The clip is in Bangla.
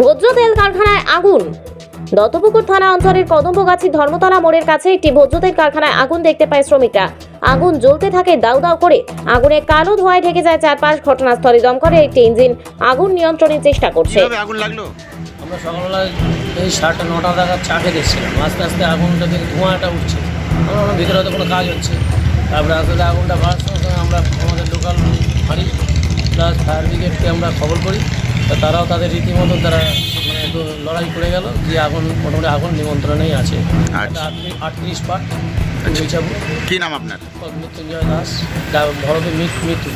ভোজ্য তেল কারখানায় আগুন। দত্তপুকুর থানা অঞ্চলের কদম্বগাছি ধর্মতলা মোড়ের কাছে একটি ভোজ্য তেল কারখানায় আগুন দেখতে পায় শ্রমিকরা। আগুন জ্বলতে থাকে দাউ দাউ করে। আগুনে কালো ধোঁয়ায় ঢেকে যায় চারপাশ। ঘটনাস্থলে দমকলের একটি ইঞ্জিন আগুন নিয়ন্ত্রণের চেষ্টা করছে। আগুন লাগল? আমরা সকালবেলা এই সাতটা নটা টাকা চা খেতে এসেছিলাম আস্তে আস্তে আগুনটা থেকে ধোঁয়াটা উঠছে। আমরা ভিতরে হয়তো কোনো কাজ হচ্ছে। তারপরে আস্তে আস্তে আগুনটা বাড়ার সঙ্গে আমরা আমাদের লোকাল ফাঁড়ি প্লাস ফায়ার ব্রিগেডকে আমরা খবর করি। তা তারাও তাদের রীতিমতো তারা মানে একটু লড়াই করে গেল। যে আগুন মোটামুটি আগুন নিমন্ত্রণেই আছে। আচ্ছা। আটত্রিশ পাট মিচাবু কি নাম আপনার? মৃত্যুঞ্জয় দাস। ভরতের ভরত মৃত্যু।